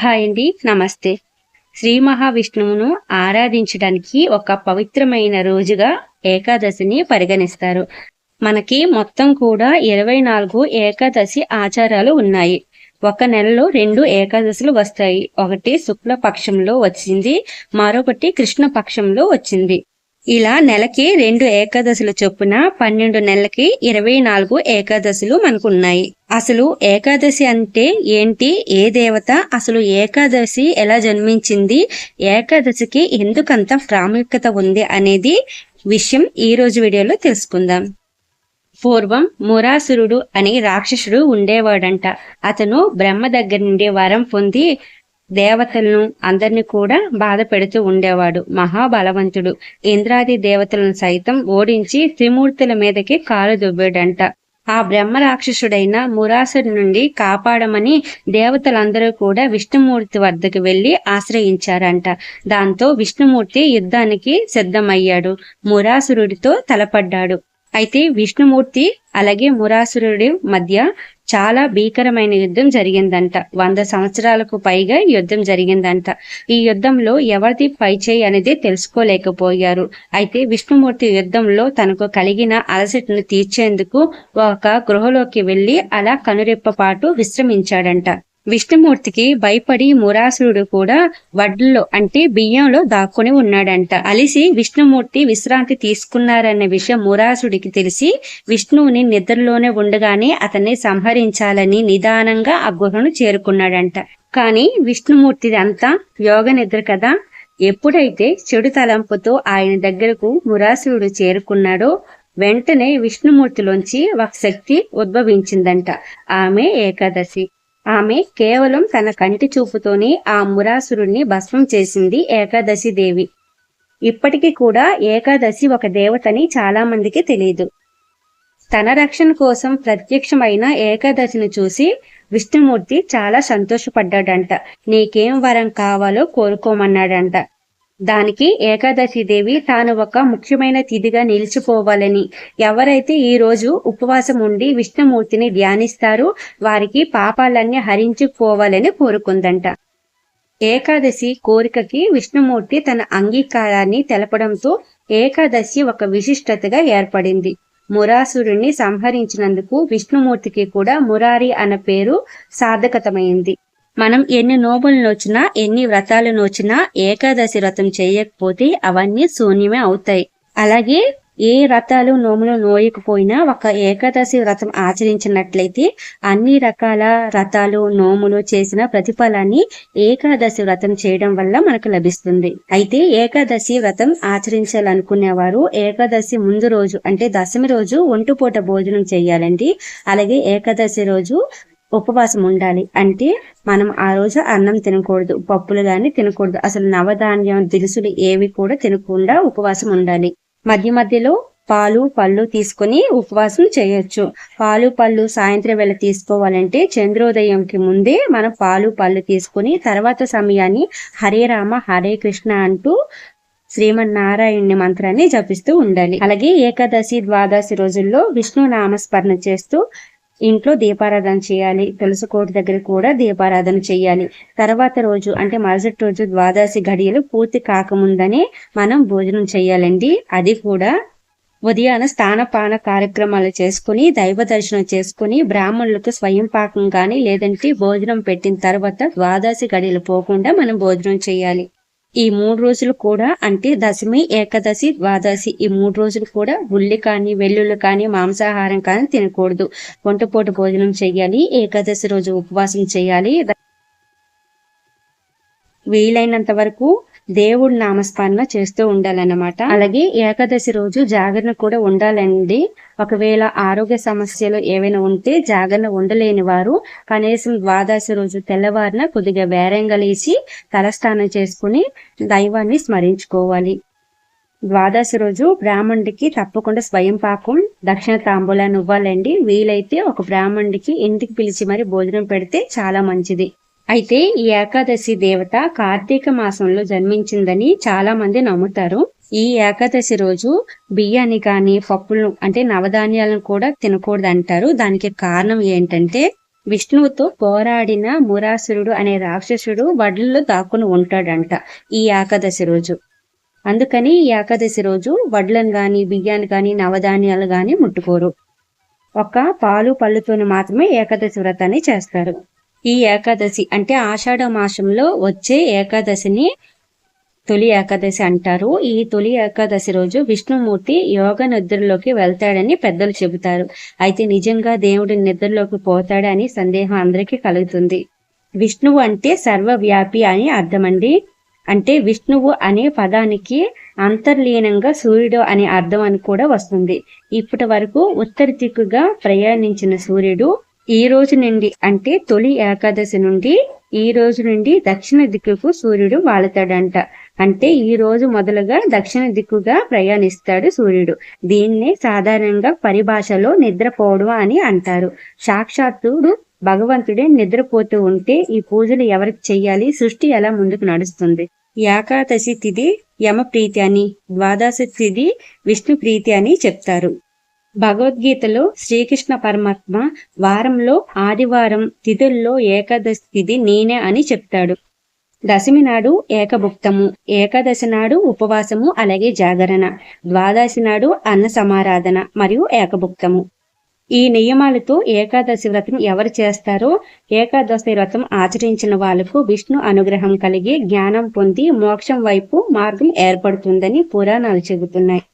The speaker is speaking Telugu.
హాయ్ అండి నమస్తే. శ్రీ మహావిష్ణువును ఆరాధించడానికి ఒక పవిత్రమైన రోజుగా ఏకాదశిని పరిగణిస్తారు. మనకి మొత్తం కూడా ఇరవై నాలుగు ఏకాదశి ఆచారాలు ఉన్నాయి. ఒక నెలలో రెండు ఏకాదశులు వస్తాయి. ఒకటి శుక్ల పక్షంలో వచ్చింది మరొకటి కృష్ణ పక్షంలో వచ్చింది. ఇలా నెలకి రెండు ఏకాదశులు చొప్పున పన్నెండు నెలలకి ఇరవై నాలుగు ఏకాదశులు మనకున్నాయి. అసలు ఏకాదశి అంటే ఏంటి? ఏ దేవత అసలు ఏకాదశి ఎలా జన్మించింది? ఏకాదశికి ఎందుకంత ప్రాముఖ్యత ఉంది అనేది విషయం ఈ రోజు వీడియోలో తెలుసుకుందాం. పూర్వం మురాసురుడు అని రాక్షసుడు ఉండేవాడంట. అతను బ్రహ్మ దగ్గర నుండి వరం పొంది దేవతలను అందరిని కూడా బాధ పెడుతూ ఉండేవాడు. మహాబలవంతుడు. ఇంద్రాది దేవతలను సైతం ఓడించి త్రిమూర్తుల మీదకి కాలు దువ్వాడంట. ఆ బ్రహ్మ రాక్షసుడైన మురాసుడి నుండి కాపాడమని దేవతలందరూ కూడా విష్ణుమూర్తి వద్దకు వెళ్ళి ఆశ్రయించారంట. దాంతో విష్ణుమూర్తి యుద్ధానికి సిద్ధమయ్యాడు. మురాసురుడితో తలపడ్డాడు. అయితే విష్ణుమూర్తి అలాగే మురాసురుడి మధ్య చాలా భీకరమైన యుద్ధం జరిగిందంట. వంద సంవత్సరాలకు పైగా యుద్ధం జరిగిందంట. ఈ యుద్ధంలో ఎవరిది పైచేయి అనేది తెలుసుకోలేకపోయారు. అయితే విష్ణుమూర్తి యుద్ధంలో తనకు కలిగిన అలసటను తీర్చేందుకు ఒక గృహలోకి వెళ్ళి అలా కనురెప్పపాటు విశ్రమించాడంట. విష్ణుమూర్తికి భయపడి మురాసురుడు కూడా వడ్లలో అంటే బియ్యంలో దాక్కుని ఉన్నాడంట. అలిసి విష్ణుమూర్తి విశ్రాంతి తీసుకున్నారన్న విషయం మురాసుడికి తెలిసి విష్ణువుని నిద్రలోనే ఉండగానే అతన్ని సంహరించాలని నిదానంగా ఆ గుహను చేరుకున్నాడంట. కానీ విష్ణుమూర్తిది అంతా యోగ నిద్ర కదా. ఎప్పుడైతే చెడు తలంపుతో ఆయన దగ్గరకు మురాసురుడు చేరుకున్నాడో వెంటనే విష్ణుమూర్తిలోంచి ఒక శక్తి ఉద్భవించిందంట. ఆమె ఏకాదశి. ఆమె కేవలం తన కంటి చూపుతోనే ఆ మురాసురుణ్ణి భస్మం చేసింది ఏకాదశి దేవి. ఇప్పటికీ కూడా ఏకాదశి ఒక దేవతని చాలా మందికి తెలియదు తన రక్షణ కోసం ప్రత్యక్షమైన ఏకాదశిని చూసి విష్ణుమూర్తి చాలా సంతోషపడ్డాడంట. నీకేం వరం కావాలో కోరుకోమన్నాడంట. దానికి ఏకాదశి దేవి తాను ఒక ముఖ్యమైన తిథిగా నిలిచిపోవాలని. ఎవరైతే ఈ రోజు ఉపవాసం ఉండి విష్ణుమూర్తిని ధ్యానిస్తారో వారికి పాపాలన్నీ హరించుకోవాలని కోరుకుందంట. ఏకాదశి కోరికకి విష్ణుమూర్తి తన అంగీకారాన్ని తెలపడంతో ఏకాదశి ఒక విశిష్టతగా ఏర్పడింది. మురాసురుణ్ణి సంహరించినందుకు విష్ణుమూర్తికి కూడా మురారి అన్న పేరు సాధకతమైంది మనం ఎన్ని నోబులు నోచినా ఎన్ని వ్రతాలు నోచినా ఏకాదశి వ్రతం చేయకపోతే అవన్నీ శూన్యమే అవుతాయి. అలాగే ఏ వ్రతాలు నోములు నోయకపోయినా ఒక ఏకాదశి వ్రతం ఆచరించినట్లయితే అన్ని రకాల వ్రతాలు నోములు చేసిన ప్రతిఫలాన్ని ఏకాదశి వ్రతం చేయడం వల్ల మనకు లభిస్తుంది. అయితే ఏకాదశి వ్రతం ఆచరించాలనుకునేవారు ఏకాదశి ముందు రోజు అంటే దశమి రోజు ఒంటుపూట భోజనం చేయాలండి. అలాగే ఏకాదశి రోజు ఉపవాసం ఉండాలి అంటే మనం ఆ రోజు అన్నం తినకూడదు పప్పులు కానీ తినకూడదు. అసలు నవధాన్యం దినుసులు ఏవి కూడా తినకుండా ఉపవాసం ఉండాలి. మధ్య మధ్యలో పాలు పళ్ళు తీసుకొని ఉపవాసం చేయొచ్చు. పాలు పళ్ళు సాయంత్రం వేళ తీసుకోవాలంటే చంద్రోదయంకి ముందే మనం పాలు పళ్ళు తీసుకుని తర్వాత సమయాన్ని హరే రామ హరే కృష్ణ అంటూ శ్రీమన్నారాయణి మంత్రాన్ని జపిస్తూ ఉండాలి. అలాగే ఏకాదశి ద్వాదశి రోజుల్లో విష్ణు నామస్మరణ చేస్తూ ఇంట్లో దీపారాధన చేయాలి. తులసి కోటి దగ్గర కూడా దీపారాధన చేయాలి. తర్వాత రోజు అంటే మరుసటి రోజు ద్వాదశి గడియలు పూర్తి కాకముందనే మనం భోజనం చేయాలండి. అది కూడా ఉదయాన స్థానపాన కార్యక్రమాలు చేసుకుని దైవ దర్శనం చేసుకుని బ్రాహ్మణులకు స్వయం పాకం కానీ లేదంటే భోజనం పెట్టిన తర్వాత ద్వాదశి గడియలు పోకుండా మనం భోజనం చేయాలి. ఈ మూడు రోజులు కూడా అంటే దశమి ఏకాదశి ద్వాదశి ఈ మూడు రోజులు కూడా ఉల్లి కానీ వెల్లుల్లి కానీ మాంసాహారం కానీ తినకూడదు. వంటపూట భోజనం చేయాలి ఏకాదశి రోజు ఉపవాసం చేయాలి. వీలైనంత వరకు దేవుడి నామస్మరణ చేస్తూ ఉండాలన్నమాట. అలాగే ఏకాదశి రోజు జాగరణ కూడా ఉండాలండి. ఒకవేళ ఆరోగ్య సమస్యలు ఏవైనా ఉంటే జాగరణ ఉండలేని వారు కనీసం ద్వాదశి రోజు తెల్లవారిన కొద్దిగా వేరంగలేసి తలస్నానం చేసుకుని దైవాన్ని స్మరించుకోవాలి. ద్వాదశి రోజు బ్రాహ్మణుడికి తప్పకుండా స్వయం పాకం దక్షిణ తాంబూలాన్ని ఇవ్వాలండి. వీలైతే ఒక బ్రాహ్మణుడికి ఇంటికి పిలిచి మరి భోజనం పెడితే చాలా మంచిది. అయితే ఈ ఏకాదశి దేవత కార్తీక మాసంలో జన్మించిందని చాలా మంది నమ్ముతారు. ఈ ఏకాదశి రోజు బియ్యాన్ని కానీ పప్పులను అంటే నవధాన్యాలను కూడా తినకూడదు అంటారు దానికి కారణం ఏంటంటే విష్ణువుతో పోరాడిన మురాసురుడు అనే రాక్షసుడు వడ్లలో దాక్కుని ఉంటాడంట ఈ ఏకాదశి రోజు. అందుకని ఈ ఏకాదశి రోజు వడ్లను కానీ బియ్యాన్ని కానీ నవధాన్యాలు కానీ ముట్టుకోరు. ఒక పాలు పళ్ళుతోని మాత్రమే ఏకాదశి వ్రతాన్ని చేస్తారు. ఈ ఏకాదశి అంటే ఆషాఢ మాసంలో వచ్చే ఏకాదశిని తొలి ఏకాదశి అంటారు. ఈ తొలి ఏకాదశి రోజు విష్ణుమూర్తి యోగ నిద్రలోకి వెళ్తాడని పెద్దలు చెబుతారు. అయితే నిజంగా దేవుడి నిద్రలోకి పోతాడని సందేహం అందరికీ కలుగుతుంది. విష్ణువు అంటే సర్వవ్యాపి అని అర్థమండి. అంటే విష్ణువు అనే పదానికి అంతర్లీనంగా సూర్యుడు అనే అర్థం అని కూడా వస్తుంది. ఇప్పటి వరకు ఉత్తర దిక్కుగా ప్రయాణించిన సూర్యుడు ఈ రోజు నుండి అంటే తొలి ఏకాదశి నుండి ఈ రోజు నుండి దక్షిణ దిక్కుకు సూర్యుడు వాళ్తాడంట. అంటే ఈ రోజు మొదలుగా దక్షిణ దిక్కుగా ప్రయాణిస్తాడు సూర్యుడు. దీన్నే సాధారణంగా పరిభాషలో నిద్రపోవడం అని అంటారు. సాక్షాత్తుడు భగవంతుడే నిద్రపోతూ ఉంటే ఈ పూజలు ఎవరికి చెయ్యాలి? సృష్టి ఎలా ముందుకు నడుస్తుంది? ఏకాదశి తిథి యమ ప్రీతి అని ద్వాదశి తిథి విష్ణు ప్రీతి అని చెప్తారు. భగవద్గీతలో శ్రీకృష్ణ పరమాత్మ వారంలో ఆదివారం తిథుల్లో ఏకాదశి తిథి నేనే అని చెప్తాడు. దశమి నాడు ఏకభుక్తము ఏకాదశి నాడు ఉపవాసము అలాగే జాగరణ ద్వాదశి నాడు అన్న సమారాధన మరియు ఏకభుక్తము. ఈ నియమాలతో ఏకాదశి వ్రతం ఎవరు చేస్తారో ఏకాదశి వ్రతం ఆచరించిన వాళ్ళకు విష్ణు అనుగ్రహం కలిగి జ్ఞానం పొంది మోక్షం వైపు మార్గం ఏర్పడుతుందని పురాణాలు చెబుతున్నాయి.